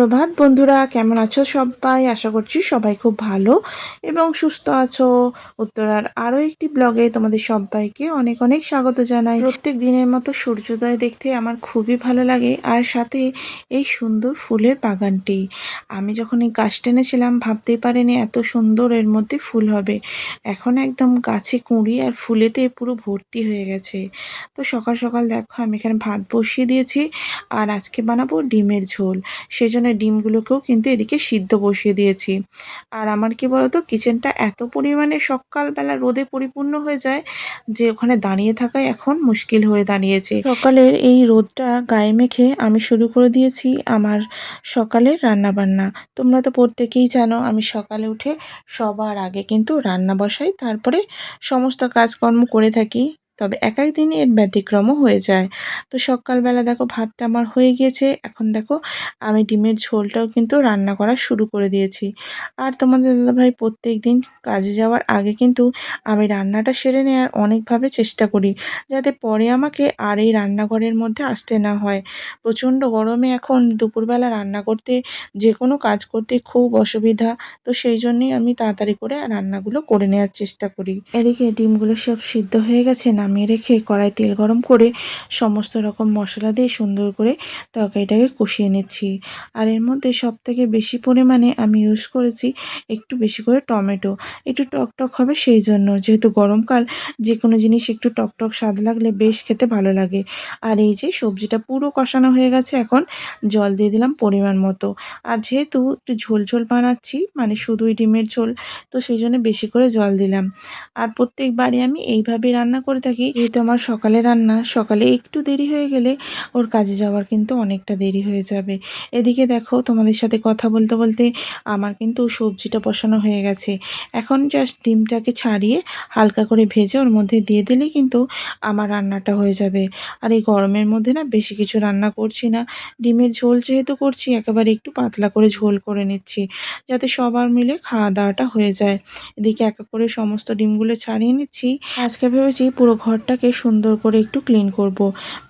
সুপ্রভাত, বন্ধুরা, কেমন আছো সবাই? আশা করছি সবাই খুব ভালো এবং সুস্থ আছো। উত্তরার আরও একটি ব্লগে তোমাদের সবাইকে অনেক অনেক স্বাগত জানাই। প্রত্যেক দিনের মতো সূর্যোদয় দেখতে আমার খুবই ভালো লাগে, আর সাথে এই সুন্দর ফুলের বাগানটি। আমি যখন এই গাছ টেনেছিলাম, ভাবতেই পারিনি এত সুন্দর এর মধ্যে ফুল হবে। এখন একদম গাছে কুঁড়ি আর ফুলেতে পুরো ভর্তি হয়ে গেছে। তো সকাল সকাল দেখো, আমি এখানে ভাত বসিয়ে দিয়েছি, আর আজকে বানাবো ডিমের ঝোল। সেজন্য ডিমগুলোকেও কিন্তু এদিকে সিদ্ধ বসিয়ে দিয়েছি। আর আমার কি বলতো, কিচেনটা এত পরিমাণে সকালবেলা রোদে পরিপূর্ণ হয়ে যায় যে ওখানে দাঁড়িয়ে থাকাই এখন মুশকিল হয়ে দাঁড়িয়েছে। সকালের এই রোদটা গায়ে মেখে আমি শুরু করে দিয়েছি আমার সকালের রান্না বান্না তোমরা তো প্রত্যেকেই জানো, আমি সকালে উঠে সবার আগে কিন্তু রান্না বসাই, তারপরে সমস্ত কাজকর্ম করে থাকি। তবে এক এক দিন এর ব্যতিক্রমও হয়ে যায়। তো সকালবেলা দেখো ভাতটা আমার হয়ে গিয়েছে, এখন দেখো আমি ডিমের ঝোলটাও কিন্তু রান্না করা শুরু করে দিয়েছি। আর তোমাদের দাদাভাই প্রত্যেক দিন কাজে যাওয়ার আগে কিন্তু আমি রান্নাটা সেরে নেওয়ার অনেকভাবে চেষ্টা করি, যাতে পরে আমাকে আর এই রান্নাঘরের মধ্যে আসতে না হয়। প্রচণ্ড গরমে এখন দুপুরবেলা রান্না করতে যে কোনো কাজ করতে খুব অসুবিধা, তো সেই জন্যই আমি তাড়াতাড়ি করে রান্নাগুলো করে নেওয়ার চেষ্টা করি। এদিকে ডিমগুলো সব সিদ্ধ হয়ে গেছে নামিয়ে রেখে কড়াই তেল গরম করে সমস্ত রকম মশলা দিয়ে সুন্দর করে তরকারিটাকে কষিয়ে নিচ্ছি। আর এর মধ্যে সব থেকে বেশি পরিমাণে আমি ইউজ করেছি একটু বেশি করে টমেটো। একটু টকটক হবে সেই জন্য। যেহেতু গরমকাল যে কোনো জিনিস একটু টকটক স্বাদ লাগলে বেশ খেতে ভালো লাগে। আর এই যে সবজিটা পুরো কষানো হয়ে গেছে, এখন জল দিয়ে দিলাম পরিমাণ মতো। আর যেহেতু একটু ঝোল ঝোল বানাচ্ছি মানে শুধুই ডিমের ঝোল, তো সেই জন্য বেশি করে জল দিলাম। আর প্রত্যেকবারই আমি এইভাবেই রান্না করে থাকি যেহেতু আমার সকালে রান্না, সকালে একটু দেরি হয়ে গেলে ওর কাজে যাওয়ার কিন্তু অনেকটা দেরি হয়ে যাবে। এদিকে দেখো, তোমাদের সাথে কথা বলতে বলতে আমার কিন্তু সবজিটা বসানো হয়ে গেছে। এখন জাস্ট ডিমটাকে ছাড়িয়ে হালকা করে ভেজে ওর মধ্যে দিয়ে দিলেই কিন্তু আমার রান্নাটা হয়ে যাবে। আর এই গরমের মধ্যে না বেশি কিছু রান্না করছি না। ডিমের ঝোল যেহেতু করছি, একেবারে একটু পাতলা করে ঝোল করে নিচ্ছি, যাতে সবার মিলে খাওয়া দাওয়াটা হয়ে যায়। এদিকে এক করে সমস্ত ডিমগুলো ছাড়িয়ে নিচ্ছি। আজকে ভেবেছি পুরো ঘরটাকে সুন্দর করে একটু ক্লিন করব।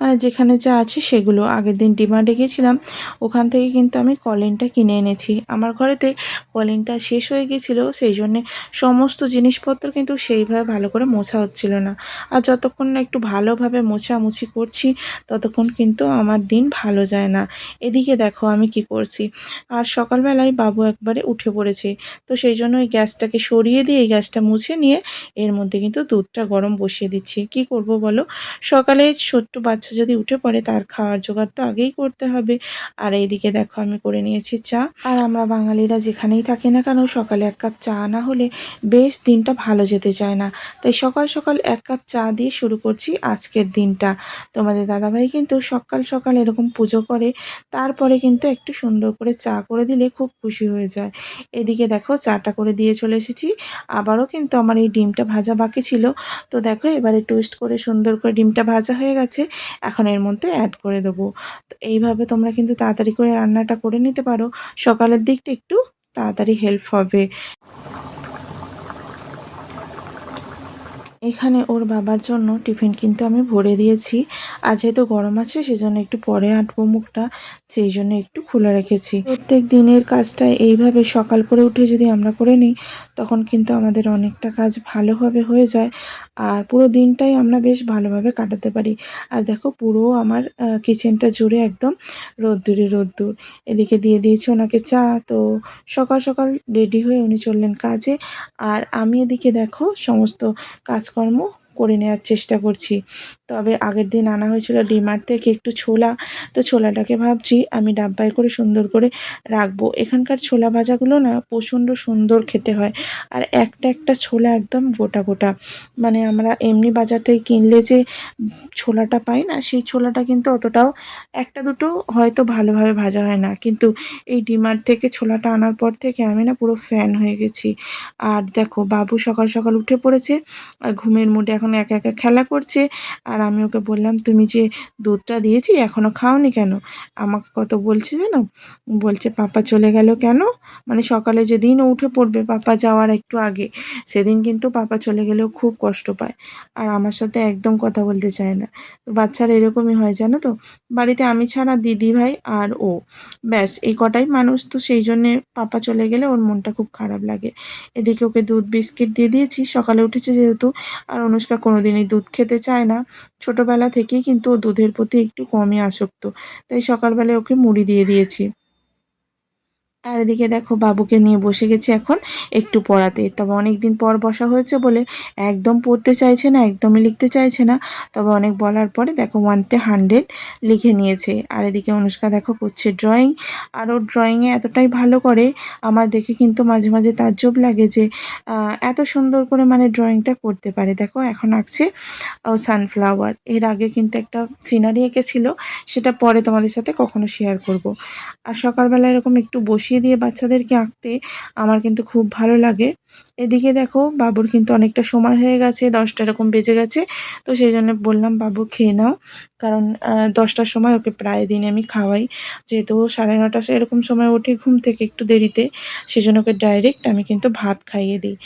মানে যেখানে যা আছে সেগুলো। আগের দিন ডিমান্ডে গেছিলাম ওখান থেকে কিন্তু আমি কলিনটা কিনে এনেছি। আমার ঘরেতে কলিনটা শেষ হয়ে গিয়েছিল, সেই জন্যে সমস্ত জিনিসপত্র কিন্তু সেইভাবে ভালো করে মোছা হচ্ছিল না। আর যতক্ষণ না একটু ভালোভাবে মোছামুছি করছি, ততক্ষণ কিন্তু আমার দিন ভালো যায় না। এদিকে দেখো আমি কি করছি। আর সকালবেলায় বাবু একবারে উঠে পড়েছে। তো সেই জন্য ওই গ্যাসটাকে সরিয়ে দিয়ে এই গ্যাসটা মুছে নিয়ে এর মধ্যে কিন্তু দুধটা গরম বসিয়ে দিচ্ছি। কি করব বলো? সকালে ছোট্ট বাচ্চা যদি উঠে পড়ে, তার খাওয়ার জোগাড় তো আগেই করতে হবে। আর এইদিকে দেখো, আমি করে নিয়েছি চা। আর আমরা বাঙালিরা যেখানেই থাকি না কেন, সকালে এক কাপ চা না হলে বেশ দিনটা ভালো যেতে চায় না। তাই সকাল সকাল এক কাপ চা দিয়ে শুরু করছি আজকের দিনটা। তোমাদের দাদাভাই কিন্তু সকাল সকাল এরকম পুজো করে, তারপরে কিন্তু একটু সুন্দর করে চা করে দিলে খুব খুশি হয়ে যায়। এদিকে দেখো, চাটা করে দিয়ে চলে এসেছি। আবারও কিন্তু আমার এই ডিমটা ভাজা বাকি ছিল। তো দেখো, এবারে টোস্ট করে সুন্দর করে ডিমটা ভাজা হয়ে গেছে, এখন এর মধ্যে অ্যাড করে দেবো। তো এইভাবে তোমরা কিন্তু তাড়াতাড়ি করে রান্নাটা করে নিতে পারো। সকালের দিকটা একটু তাড়াতাড়ি হেল্প হবে। এখানে ওর বাবার জন্য টিফিন কিন্তু আমি ভরে দিয়েছি। আর যেহেতু গরম আছে, সেজন্য একটু পরে আঁটবো মুখটা, সেই জন্য একটু খোলা রেখেছি। প্রত্যেক দিনের কাজটা এইভাবে সকাল করে উঠে যদি আমরা করে নিই, তখন কিন্তু আমাদের অনেকটা কাজ ভালোভাবে হয়ে যায়। আর পুরো দিনটাই আমরা বেশ ভালোভাবে কাটাতে পারি। আর দেখো, পুরো আমার কিচেনটা জুড়ে একদম রোদ্দুরে রোদ্দুর। এদিকে দিয়ে দিয়েছি ওনাকে চা, তো সকাল সকাল রেডি হয়ে উনি চললেন কাজে। আর আমি এদিকে দেখো, সমস্ত কাজকর্ম করে নেওয়ার চেষ্টা করছি। তবে আগের দিন আনা হয়েছিল ডিমার্ট থেকে একটু ছোলা। তো ছোলাটাকে ভাবছি আমি ডাব্বায় করে সুন্দর করে রাখব। এখানকার ছোলা ভাজাগুলো না প্রচণ্ড সুন্দর খেতে হয়। আর একটা একটা ছোলা একদম গোটা গোটা। মানে আমরা এমনি বাজার থেকে কিনলে যে ছোলাটা পাই না, সেই ছোলাটা কিন্তু অতটাও একটা দুটো হয়তো ভালোভাবে ভাজা হয় না। কিন্তু এই ডিমার্ট থেকে ছোলাটা আনার পর থেকে আমি না পুরো ফ্যান হয়ে গেছি। আর দেখো, বাবু সকাল সকাল উঠে পড়েছে, আর ঘুমের মুডে এখন একা একা খেলা করছে, আর আমি ওকে বললাম, তুমি যে দুধটা দিয়েছি এখনও খাওনি কেন? আমাকে কত বলছে জানো? বলছে, পাপা চলে গেল কেন? মানে সকালে যেদিন উঠে পড়বে পাপা যাওয়ার একটু আগে, সেদিন কিন্তু পাপা চলে গেলেও খুব কষ্ট পায় আর আমার সাথে একদম কথা বলতে চায় না। তো বাচ্চারা এরকমই হয় জানো তো? বাড়িতে আমি ছাড়া দিদি ভাই আর ও। ব্যাস, এই কটাই মানুষ তো সেই জন্যে পাপা চলে গেলে ওর মনটা খুব খারাপ লাগে। এদিকে ওকে দুধ বিস্কিট দিয়ে দিয়েছি, সকালে উঠেছে যেহেতু, আর অনুষ্কা কোনোদিনই দুধ খেতে চায় না। ছোটোবেলা থেকেই কিন্তু ও দুধের প্রতি একটু কমই আসক্ত। তাই সকালবেলায় ওকে মুড়ি দিয়ে দিয়েছি। আর এদিকে দেখো বাবুকে নিয়ে বসে গেছি এখন একটু পড়াতে। তবে অনেক দিন পর বসা হয়েছে বলে একদম পড়তে চাইছে না, একদমই লিখতে চাইছে না। তবে অনেক বলার পরে দেখো ওয়ানটে হান্ড্রেড লিখে নিয়েছে। আর এদিকে অনুষ্কা দেখো করছে ড্রয়িং। আর ওর ড্রয়িংয়ে এতটাই ভালো করে, আমার দেখে কিন্তু মাঝে মাঝে তাজ্জব লাগে যে এত সুন্দর করে মানে ড্রয়িংটা করতে পারে। দেখো এখন আঁকছে, ও সানফ্লাওয়ার। এর আগে কিন্তু একটা সিনারি এঁকেছিল, সেটা পরে তোমাদের সাথে কখনো শেয়ার করব। আর সকালবেলা এরকম একটু বসিয়ে দিয়ে বাচ্চাদেরকে আঁকতে আমার কিন্তু খুব ভালো লাগে। এদিকে দেখো, বাবুর কিন্তু অনেকটা সময় হয়ে গেছে, দশটা এরকম বেজে গেছে। তো সেই জন্য বললাম, বাবু, খেয়ে নাও। কারণ দশটার সময় ওকে প্রায় দিন আমি খাওয়াই। যেহেতু সাড়ে নটা এরকম সময় ওঠে ঘুম থেকে একটু দেরিতে, সেজন্য ওকে ডাইরেক্ট আমি কিন্তু ভাত খাইয়ে দিই।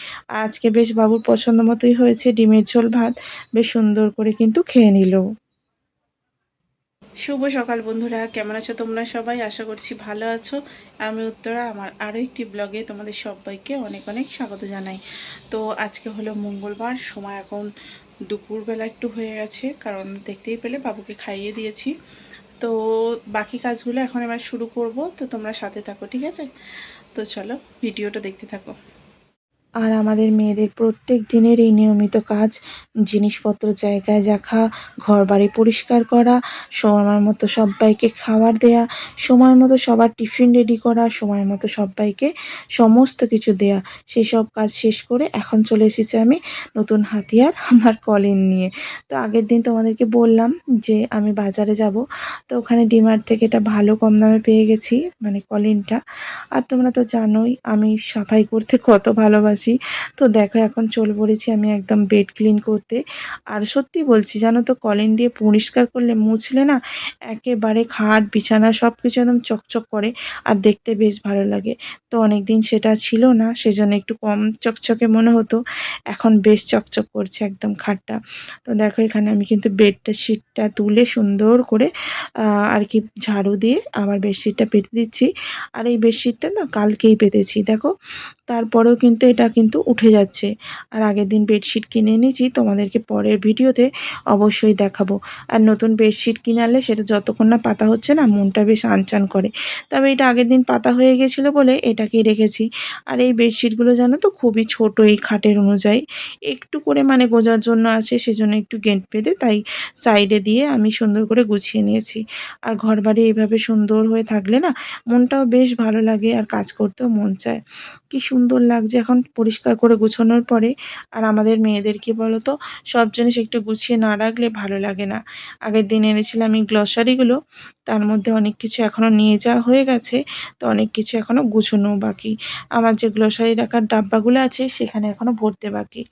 আজকে বেশ বাবুর পছন্দ মতোই হয়েছে, ডিমের ঝোল ভাত, বেশ সুন্দর করে কিন্তু খেয়ে নিল। শুভ সকাল বন্ধুরা, কেমন আছো তোমরা সবাই? আশা করছি ভালো আছো। আমি উত্তরা, আমার আরও একটি ব্লগে তোমাদের সবাইকে অনেক অনেক স্বাগত জানাই। তো আজকে হলো মঙ্গলবার, সময় এখন দুপুরবেলা একটু হয়ে গেছে, কারণ দেখতেই পেলে বাবুকে খাইয়ে দিয়েছি। তো বাকি কাজগুলো এখন এবার শুরু করব, তো তোমরা সাথে থাকো, ঠিক আছে? তো চলো, ভিডিওটা দেখতে থাকো। আর আমাদের মেয়েদের প্রত্যেক দিনের এই নিয়মিত কাজ, জিনিসপত্র জায়গায় রাখা ঘর বাড়ি পরিষ্কার করা সময় মতো সবাইকে খাবার দেয়া সময় মতো সবার টিফিন রেডি করা সময় মতো সবাইকে সমস্ত কিছু দেয়া সেই সব কাজ শেষ করে এখন চলে এসেছি আমি নতুন হাতিয়ার, আমার কলিন নিয়ে। তো আগের দিন তোমাদেরকে বললাম যে আমি বাজারে যাব, তো ওখানে ডিমার্ট থেকে এটা ভালো কম দামে পেয়ে গেছি মানে কলিনটা। আর তোমরা তো জানোই আমি সাফাই করতে কত ভালোবাসি। তো দেখো এখন চলে পড়েছি আমি একদম বেড ক্লিন করতে। আর সত্যি বলছি, জানো তো কলিন দিয়ে পরিষ্কার করলে মুছলে না একেবারে খাট, বিছানা সব কিছু একদম চকচক করে আর দেখতে বেশ ভালো লাগে। তো অনেক দিন সেটা ছিল না, সেজন্য একটু কম চকচকে মনে হতো। এখন বেশ চকচক করছে একদম খাটটা। তো দেখো এখানে আমি কিন্তু বেডটা শিটটা তুলে সুন্দর করে আর কি ঝাড়ু দিয়ে আবার বেডশিটটা পেতে দিচ্ছি। আর এই বেডশিটটা না কালকেই পেতেছি। দেখো তারপরেও কিন্তু এটা কিন্তু উঠে যাচ্ছে। আর আগের দিন বেডশিট কিনে এনেছি, তোমাদেরকে পরের ভিডিওতে অবশ্যই দেখাবো। আর নতুন বেডশিট কিনে আনলে সেটা যতক্ষণ না পাতা হচ্ছে না, মনটা বেশ আনচান করে। তবে এটা আগের দিন পাতা হয়ে গেছিল বলে এটাকেই রেখেছি। আর এই বেডশিটগুলো জানো তো, খুবই ছোট এই খাটের অনুযায়ী। একটু করে মানে গোজার জন্য আছে, সেজন্য একটু গেঁট বেঁধে তাই সাইডে দিয়ে আমি সুন্দর করে গুছিয়ে নিয়েছি। আর ঘর বাড়ি এইভাবে সুন্দর হয়ে থাকলে না, মনটাও বেশ ভালো লাগে আর কাজ করতেও মন চায়। কি সুন্দর লাগছে এখন পরিষ্কার করে গুছানোর পরে। আর আমাদের মেয়েদেরকে বলো তো সব জিনিস একটু গুছিয়ে না রাখলে ভালো লাগে না। আগের দিন এনেছিলাম এই গ্লসারিগুলো তার মধ্যে অনেক কিছু এখনও নিয়ে যাওয়া হয়ে গেছে, তো অনেক কিছু এখনও গুছানো বাকি। আমার যে গ্লসারি রাখার ডাব্বাগুলো আছে, সেখানে এখনও ভরতে বাকি।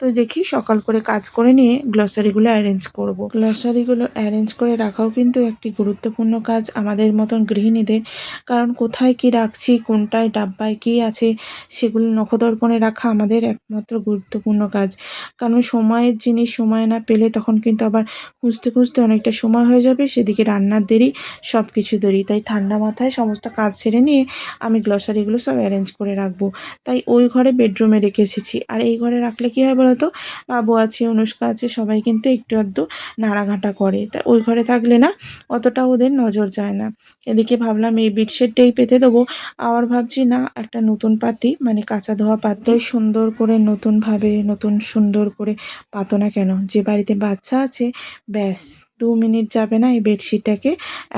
তো দেখি সকাল করে কাজ করে নিয়ে গ্লসারিগুলো অ্যারেঞ্জ করব। গ্লসারিগুলো অ্যারেঞ্জ করে রাখাও কিন্তু একটি গুরুত্বপূর্ণ কাজ আমাদের মতন গৃহিণীদের। কারণ কোথায় কি রাখছি, কোনটায় ডাব্বায় কি আছে, সেগুলো নখদর্পণে রাখা আমাদের একমাত্র গুরুত্বপূর্ণ কাজ। কারণ সময়ের জিনিস সময় না পেলে তখন কিন্তু আবার খুঁজতে খুঁজতে অনেকটা সময় হয়ে যাবে, সেদিকে রান্নার দেরি সব কিছু দেরি। তাই ঠান্ডা মাথায় সমস্ত কাজ সেরে নিয়ে আমি গ্লসারিগুলো সব অ্যারেঞ্জ করে রাখব। তাই ওই ঘরে বেডরুমে রেখে এসেছি। আর এই ঘরে রাখলে কী হয় বলতো বাবু আছে অনুষ্কা আছে, সবাই কিন্তু একটু আধটু নাড়াঘাটা করে। তা ওই ঘরে থাকলে না অতটা ওদের নজর যায় না। এদিকে ভাবলাম এই বেডশিটটাই পেতে দেবো। আবার ভাবছি, না, একটা নতুন পাতি মানে কাঁচা ধোয়া পাত্র সুন্দর করে নতুনভাবে, নতুন সুন্দর করে পাতো না কেন? যে বাড়িতে বাচ্চা আছে, ব্যাস। দু মিনিট যাবে না এই বেডশিটটাকে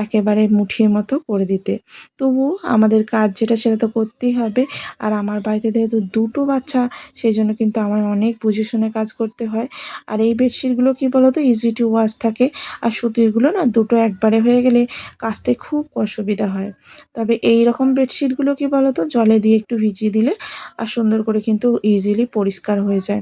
একেবারে মুঠির মতো করে দিতে। তবু আমাদের কাজ যেটা সেটা তো করতেই হবে। আর আমার বাড়িতে যেহেতু দুটো বাচ্চা সেই জন্য কিন্তু আমায় অনেক বুঝে শুনে কাজ করতে হয়। আর এই বেডশিটগুলো কী বলো তো ইজি টু ওয়াশ থাকে। আর সুতিরগুলো না দুটো একবারে হয়ে গেলে কাচতে খুব অসুবিধা হয়। তবে এই রকম বেডশিটগুলো কী বলো তো জলে দিয়ে একটু ভিজিয়ে দিলে আর সুন্দর করে কিন্তু ইজিলি পরিষ্কার হয়ে যায়।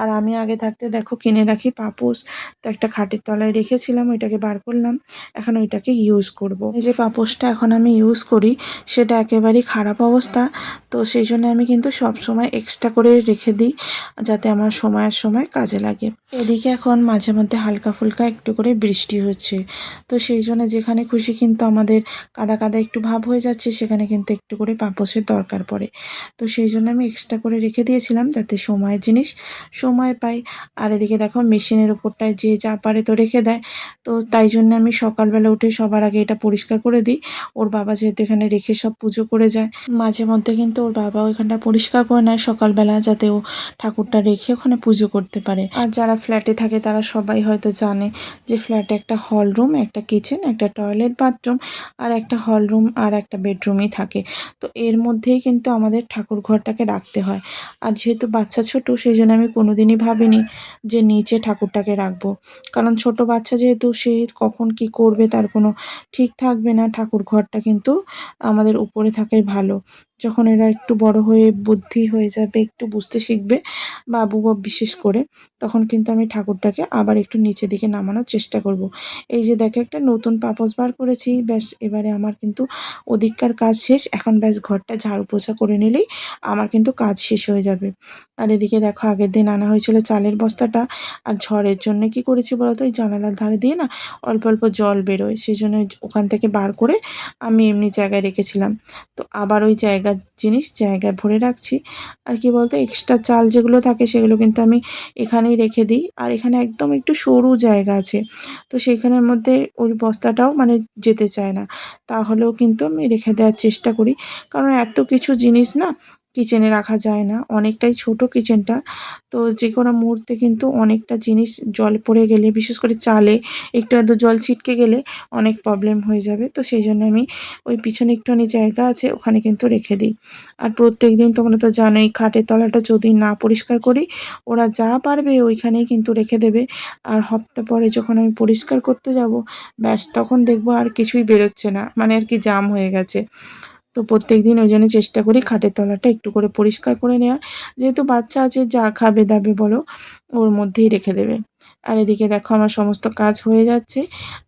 আর আমি আগে থাকতে দেখো কিনে রাখি পাপোশ। তো একটা খাটের তলায় রেখেছিলাম। ওইটাকে বার করলাম। এখন ওইটাকে ইউজ করব। এই যে পাপোশটা এখন আমি ইউজ করি, সেটা একেবারেই খারাপ অবস্থা। তো সেই জন্য আমি কিন্তু সব সময় এক্সট্রা করে রেখে দিই, যাতে আমার সময়ের সময় কাজে লাগে। এদিকে এখন মাঝে মধ্যে হালকা ফুলকা একটু করে বৃষ্টি হচ্ছে। তো সেই জন্য যেখানে খুশি কিন্তু আমাদের কাদা কাদা একটু ভাব হয়ে যাচ্ছে, সেখানে কিন্তু একটু করে পাপোশের দরকার পড়ে। তো সেই জন্য আমি এক্সট্রা করে রেখে দিয়েছিলাম, যাতে সময়ের জিনিস সময় পাই। আর এদিকে দেখো মেশিনের ওপরটায় যে যা পারে তো রেখে দেয়। তো তাই জন্য আমি সকালবেলা উঠে সবার আগে এটা পরিষ্কার করে দিই। ওর বাবা যেহেতু এখানে রেখে সব পুজো করে যায়, মাঝে মধ্যে কিন্তু ওর বাবা ওইখানটা পরিষ্কার করে নেয় সকালবেলা যাতে ও ঠাকুরটা রেখে ওখানে পুজো করতে পারে। আর যারা ফ্ল্যাটে থাকে তারা সবাই হয়তো জানে যে ফ্ল্যাটে একটা হল রুম একটা কিচেন একটা টয়লেট বাথরুম আর একটা হল রুম আর একটা বেডরুমই থাকে। তো এর মধ্যেই কিন্তু আমাদের ঠাকুর ঘরটাকে রাখতে হয়। আর যেহেতু বাচ্চা ছোট, সেই জন্য আমি কোনোদিনই ভাবিনি যে নিচে ঠাকুরটাকে রাখব। কারণ ছোট বাচ্চা যেহেতু সে কখন কি করবে তার কোনো ঠিক থাকবে না, ঠাকুর ঘরটা কিন্তু আমাদের উপরে থাকাই ভালো। যখন এরা একটু বড় হয়ে বুদ্ধি হয়ে যাবে, একটু বুঝতে শিখবে বাবু বা বিশেষ করে, তখন কিন্তু আমি ঠাকুরটাকে আবার একটু নিচে দিকে নামানোর চেষ্টা করব। এই যে দেখো একটা নতুন পাপোস বার করেছি, ব্যাস এবারে আমার কিন্তু ওদিককার কাজ শেষ, এখন ব্যাস ঘরটা ঝাড়ু পোছা করে নিলেই আমার কিন্তু কাজ শেষ হয়ে যাবে আর এদিকে দেখো আগের দিন আনা হয়েছিল চালের বস্তাটা, আর ঝড়ের জন্য কি করেছি বলতো ওই জানালার ধারে দিয়ে না অল্প অল্প জল বেরোয় সেই জন্য ওখান থেকে বার করে আমি এমনি জায়গায় রেখেছিলাম তো আবার ওই জায়গার জিনিস জায়গায় ভরে রাখছি। আর কি বলতো এক্সট্রা চাল যেগুলো থাকে সেগুলো কিন্তু আমি এখানেই রেখে দিই। আর এখানে একদম একটু সরু জায়গা আছে, তো সেইখানের মধ্যে ওই বস্তাটাও মানে যেতে চায় না। তাহলেও কিন্তু আমি রেখে দেওয়ার চেষ্টা করি। কারণ এত কিছু জিনিস না কিচেনে রাখা যায় না। অনেকটাই ছোট কিচেনটা তো যে কোনো মুহূর্তে কিন্তু অনেকটা জিনিস জল পড়ে গেলে, বিশেষ করে চালে একটু আধটু জল ছিটকে গেলে অনেক প্রবলেম হয়ে যাবে। তো সেই জন্য আমি ওই পিছনে একটুখানি জায়গা আছে, ওখানে কিন্তু রেখে দিই। আর প্রত্যেক দিন তোমরা তো জানোই, খাটের তলাটা যদি না পরিষ্কার করি, ওরা যা পারবে ওইখানেই কিন্তু রেখে দেবে। আর হপ্তা পরে যখন আমি পরিষ্কার করতে যাব, ব্যাস তখন দেখব আর কিছুই বেরোচ্ছে না। মানে আর কি জাম হয়ে গেছে। তো প্রত্যেক দিন ওই জন্য চেষ্টা করি খাটের তলাটা একটু করে পরিষ্কার করে নেওয়ার। যেহেতু বাচ্চা আছে, যা খাবে দাবে বলো, ওর মধ্যেই রেখে দেবে। আর এদিকে দেখো আমার সমস্ত কাজ হয়ে যাচ্ছে।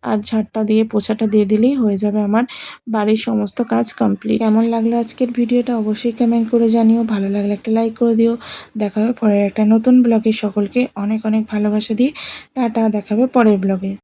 আর ঝাড়টা দিয়ে, পোছাটা দিয়ে দিলেই হয়ে যাবে আমার বাড়ির সমস্ত কাজ কমপ্লিট। কেমন লাগল আজকের ভিডিওটা অবশ্যই কমেন্ট করে জানিও। ভালো লাগলে একটা লাইক করে দিও। দেখাবে পরের একটা নতুন ব্লগে সকলকে অনেক অনেক ভালোবাসা দিয়ে। টাটা, দেখাবে পরের ব্লগে